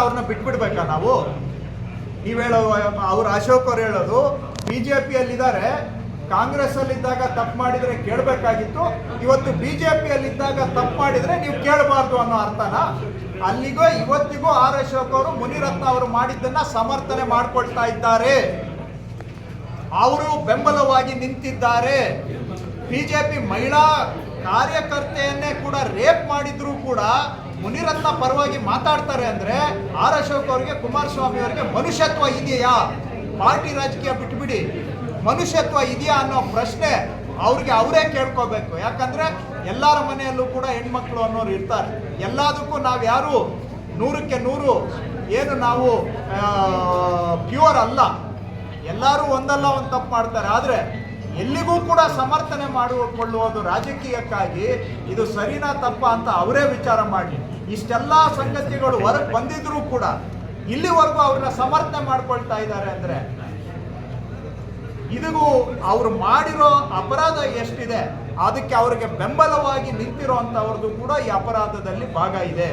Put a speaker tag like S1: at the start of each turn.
S1: ಅವ್ರನ್ನ ಬಿಟ್ಬಿಡ್ಬೇಕಾ ನಾವು? ನೀವ್ ಹೇಳೋ ಅವ್ರು ಅಶೋಕ್ ಅವ್ರು ಹೇಳೋದು, ಬಿಜೆಪಿಯಲ್ಲಿದ್ದಾರೆ ಕಾಂಗ್ರೆಸ್ ಅಲ್ಲಿದ್ದಾಗ ತಪ್ಪು ಮಾಡಿದ್ರೆ ಕೇಳಬೇಕಾಗಿತ್ತು, ಇವತ್ತು ಬಿಜೆಪಿಯಲ್ಲಿದ್ದಾಗ ತಪ್ಪು ಮಾಡಿದ್ರೆ ನೀವು ಕೇಳಬಾರ್ದು ಅನ್ನೋ ಅರ್ಥನ ಅಲ್ಲಿಗೂ ಇವತ್ತಿಗೂ ಆರ್ ಅಶೋಕ್ ಅವರು, ಮುನಿರತ್ನ ಅವರು ಮಾಡಿದ್ದನ್ನ ಸಮರ್ಥನೆ ಮಾಡ್ಕೊಳ್ತಾ ಇದ್ದಾರೆ. ಅವರು ಬೆಂಬಲವಾಗಿ ನಿಂತಿದ್ದಾರೆ. ಬಿಜೆಪಿ ಮಹಿಳಾ ಕಾರ್ಯಕರ್ತೆಯನ್ನೇ ಕೂಡ ರೇಪ್ ಮಾಡಿದ್ರು ಕೂಡ ಮುನಿರತ್ನ ಪರವಾಗಿ ಮಾತಾಡ್ತಾರೆ ಅಂದ್ರೆ ಆರ್ ಅಶೋಕ್ ಅವರಿಗೆ, ಕುಮಾರಸ್ವಾಮಿ ಅವರಿಗೆ ಮನುಷ್ಯತ್ವ ಇದೆಯಾ? ಪಾರ್ಟಿ ರಾಜಕೀಯ ಬಿಟ್ಬಿಡಿ. ಮನುಷ್ಯತ್ವ ಇದೆಯಾ ಅನ್ನೋ ಪ್ರಶ್ನೆ ಅವ್ರಿಗೆ ಅವರೇ ಕೇಳ್ಕೋಬೇಕು. ಯಾಕಂದ್ರೆ ಎಲ್ಲರ ಮನೆಯಲ್ಲೂ ಕೂಡ ಹೆಣ್ಮಕ್ಳು ಅನ್ನೋರು ಇರ್ತಾರೆ. ಎಲ್ಲದಕ್ಕೂ ನಾವು ಯಾರು? ನೂರಕ್ಕೆ ನೂರು. ಏನು ನಾವು ಪ್ಯೂರ್ ಅಲ್ಲ. ಎಲ್ಲರೂ ಒಂದಲ್ಲ ಒಂದು ತಪ್ಪು ಮಾಡ್ತಾರೆ. ಆದರೆ ಎಲ್ಲಿಗೂ ಕೂಡ ಸಮರ್ಥನೆ ಮಾಡಿಕೊಳ್ಳುವುದು ರಾಜಕೀಯಕ್ಕಾಗಿ ಇದು ಸರಿನಾ ತಪ್ಪ ಅಂತ ಅವರೇ ವಿಚಾರ ಮಾಡಿ. ಇಷ್ಟೆಲ್ಲ ಸಂಗತಿಗಳು ಹೊರಗೆ ಬಂದಿದ್ರೂ ಕೂಡ ಇಲ್ಲಿವರೆಗೂ ಅವ್ರನ್ನ ಸಮರ್ಥನೆ ಮಾಡ್ಕೊಳ್ತಾ ಇದ್ದಾರೆ ಅಂದ್ರೆ ಇದಿಗೂ ಅವ್ರು ಮಾಡಿರೋ ಅಪರಾಧ ಎಷ್ಟಿದೆ, ಅದಕ್ಕೆ ಅವರಿಗೆ ಬೆಂಬಲವಾಗಿ ನಿಂತಿರೋ ಅಂತವ್ರದ್ದು ಕೂಡ ಈ ಅಪರಾಧದಲ್ಲಿ ಭಾಗ ಇದೆ.